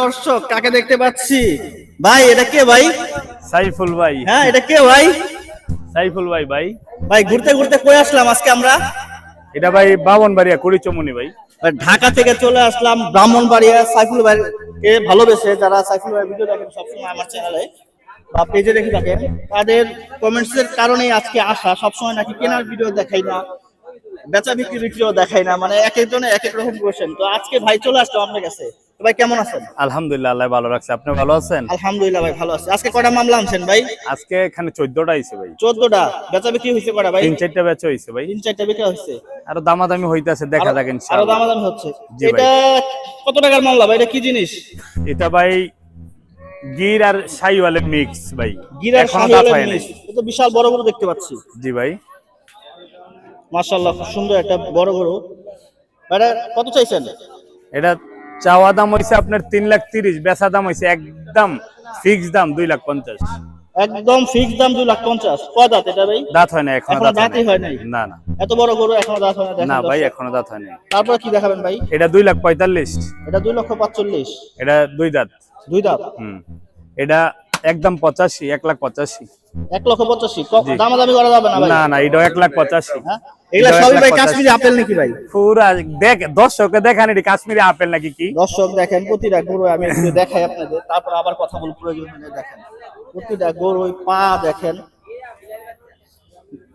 দর্শক কাকে দেখতে পাচ্ছি? ভাই এটা কে ভাই? সাইফুল ভাই। হ্যাঁ এটা কে ভাই? সাইফুল ভাই ভাই। ভাই ঘুরতে ঘুরতে কই আসলাম আজকে আমরা? এটা ভাই বাবন বাড়িয়া কুড়িচমনি ভাই। ঢাকা থেকে চলে আসলাম ব্রাহ্মণবাড়িয়া। সাইফুল ভাই কে ভালোবেসে যারা সাইফুল ভাই ভিডিও দেখেন সবসময় আমার চ্যানেলে বা পেজে দেখে থাকেন তাদের কমেন্টস এর কারণেই আজকে আসা। সবসময় নাকি কেনার ভিডিও দেখাই না বেচা বিক্রি ভিডিও দেখাই না মানে এক একজনে এক এক রকম কোয়েশ্চেন তো আজকে ভাই চলে আসলো আপনার কাছে। তো ভাই কেমন আছেন? আলহামদুলিল্লাহ আল্লাহ ভালো রাখছে। আপনি ভালো আছেন? আলহামদুলিল্লাহ ভাই ভালো আছে। আজকে কয়টা মামলা আনছেন ভাই? আজকে এখানে চোদ্দটা আইছে ভাই। চোদ্দটা। বেচা বিক্রি হয়েছে কয়টা ভাই? তিন চারটা ব্যাচ হয়েছে ভাই। তিন চারটা বিক্রি হয়েছে আরও দামাদামি হইতাছে দেখা যাক আরও ইনশাআল্লাহ দামাদামি হচ্ছে। এটা কত টাকার মামলা ভাই? এটা কি জিনিস? এটা ভাই গির আর শাইওয়ালের মিক্স ভাই। শাহিওয়ালের হয় নাই। জিনিস এটা বিশাল বড় বড় দেখতে পাচ্ছি। জি ভাই। মাশাআল্লাহ খুব সুন্দর একটা বড় বড় এটা কত চাইছেন? এটা চাওয়া দাম হয়েছে আপনার তিন লাখ তিরিশ বেচা দাম হয়েছে একদম ফিক্স দাম দুই লাখ পঞ্চাশ। একদম ফিক্স দাম দুই লাখ পঞ্চাশ। কয় দাঁত এটা ভাই? দাঁত হয় না এখনও দাঁত দাঁতই হয় নাই। না না। এত বড় গরু এখনও দাঁত হয় না না ভাই এখনও দাঁত হয় না তারপর কি দেখাবেন ভাই? এটা দুই লাখ পঁয়তাল্লিশ। এটা দুই লক্ষ পাঁচচল্লিশ। এটা দুই দাঁত। দুই দাঁত? হুম। এটা একদম পঁচাশি এক লাখ পঁচাশি। এক লক্ষ পঁচাশি। দামাদামি করা যাবে না না না এটাও এক লাখ পঁচাশি। হ্যাঁ? এগুলা সবই ভাই কাশ্মীরি আপেল নাকি ভাই? পুরা দেখ দর্শককে দেখান এটি কাশ্মীরি আপেল নাকি কি। দর্শক দেখেন প্রতিটা গরু আমি একটু দেখাই আপনাদের তারপর আবার কথা বল প্রয়োজন হলে দেখেন। প্রতিটা গরু পা দেখেন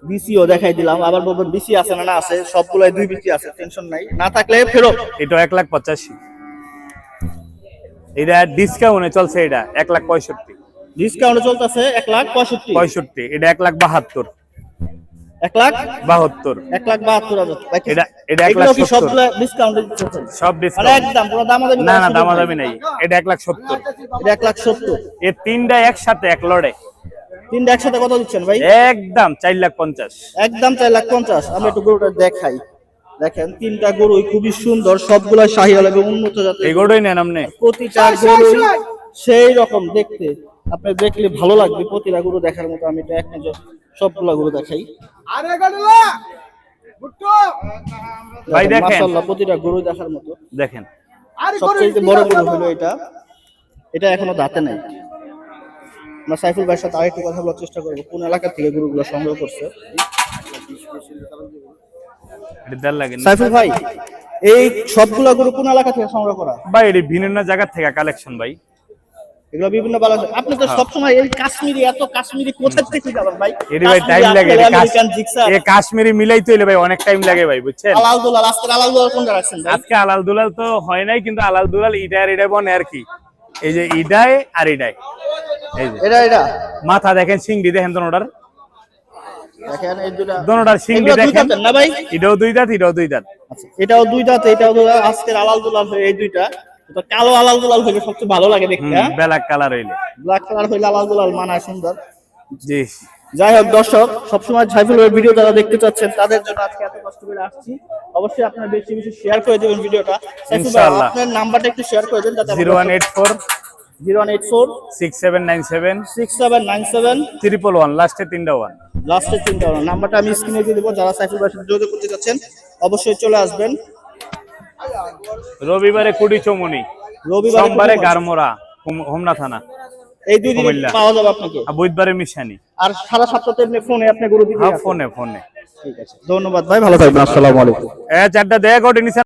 বিসিও দেখাই দিলাম। আবার বলবেন বিসি আছে না না আছে সবগুলাই দুই বিসি আছে টেনশন নাই। না থাকলে ফেরত। এটাও এক লাখ পঁচাশি। এটা ডিসকাউন্টে চলছে এটা এক লাখ পঁয়ষট্টি। ডিসকাউন্টে চলতেছে এক লাখ পঁয়ষট্টি। পঁয়ষট্টি এটা এক লাখ বাহাত্তর। এক লাখ? বাহাত্তর। এক লাখ বাহাত্তর হাজার। এটা- এটা এক লাখ সবগুলো ডিসকাউন্টে সব মানে ডিসকাউন্ট একদম না না নাই। এটা এক লাখ সত্তর। এটা এক লাখ সত্তর। এ তিনটা একসাথে এক লড়ে। তিনটা একসাথে কত দিচ্ছেন ভাই? একদম চার লাখ পঞ্চাশ। একদম চার লাখ পঞ্চাশ। আমি একটু গরুটা দেখাই। দেখেন তিনটা গরুই খুবই সুন্দর সবগুলা শাহিওয়াল এবং উন্নত জাতের এগুলোই নেন আপনি। প্রতিটা গরুই সেই রকম দেখতে। আপনি দেখলে ভালো লাগবে প্রতিটা গরু দেখার মতো আমি এটা এক নজর সবগুলা গরু দেখাই। ভাই দেখেন। মাশাআল্লাহ প্রতিটা গরু দেখার মতো। দেখেন। সবচেয়ে বড় গরু হলো এটা। এটা এখনও দাঁতে নাই। আমরা সাইফুল ভাইয়ের সাথে আরেকটু কথা বলার চেষ্টা করব। কোন এলাকা থেকে গরুগুলো সংগ্রহ করছে? এটা দেড় লাগে। না? সাইফুল ভাই এই সবগুলা গরু কোন এলাকা থেকে সংগ্রহ করা? ভাই এটি ভিন্ন জায়গা থেকে কালেকশন ভাই। এগুলো বিভিন্ন বালা আপনি তো সবসময় এই কাশ্মীরি এত কাশ্মীরি কোথা থেকে যাবেন ভাই? ভাই টাইম লাগে আপেল, এটি আমেরিকান কাশ- জিক্সার, এ কাশ্মীরি মিলাইতে হইলে ভাই অনেক টাইম লাগে ভাই বুঝছেন? আলাল দুলাল আজকে আলাল দুলাল কোনটা রাখছেন ভাই? আজকে আলাল দুলাল তো হয় নাই কিন্তু আলাল দুলাল আর ইডায় বনে আর কি। এই যে ইডায় আর ইডায় এই যে। এটা এটা। মাথা দেখেন সিংড়ি দেখেন দোনোটার। দেখেন এই দুটা। দোনোটার সিংড়ি দুই দেখেন। না ভাই? এটাও দুই দাঁত এটাও দুই দাঁত আচ্ছা এটাও দুই দাঁত এটাও দুই দাঁত আজকের আলাল দুলাল এই দুইটা। তো কালো আলাল দুলাল হইলে সবচেয়ে ভালো লাগে দেখতে ব্ল্যাক কালার হইলে। ব্ল্যাক কালার হইলে আলাল দুলাল মানায় সুন্দর। জি। যাই হোক দর্শক সবসময় সাইফুলের ভিডিও যারা দেখতে চাচ্ছেন তাদের জন্য আজকে এত কষ্ট করে আসছি। অবশ্যই আপনারা বেশি বেশি শেয়ার করে দেবেন ভিডিওটা ইনশাআল্লাহ। আপনার নাম্বারটা একটু শেয়ার করে দেন যাতে zero one eight four zero one eight four six seven nine seven six seven nine seven triple one লাস্টে তিনটা ওয়ান। লাস্টের তিনটা হলো। নাম্বারটা আমি স্ক্রিনে দিয়ে দেবো যারা সাইফুল ভাইয়ের সাথে যোগাযোগ করতে চাচ্ছেন অবশ্যই চলে আসবেন। রবিবারে কুড়ি চৌমনি রবিবার সোমবারে গারমোরা হোম- হোমনা থানা এই দুই দিন পাওয়া যাবে আপনাকে? বুধবারে মিশানি। আর সারা সপ্তাহে এমনি ফোনে আপনি গুরু দিবেন হ্যাঁ ফোনে ফোনে। ঠিক আছে ধন্যবাদ। ভাই ভালো থাকবেন আসসালামু আলাইকুম। এ চারটা দেখ ওটি নিচে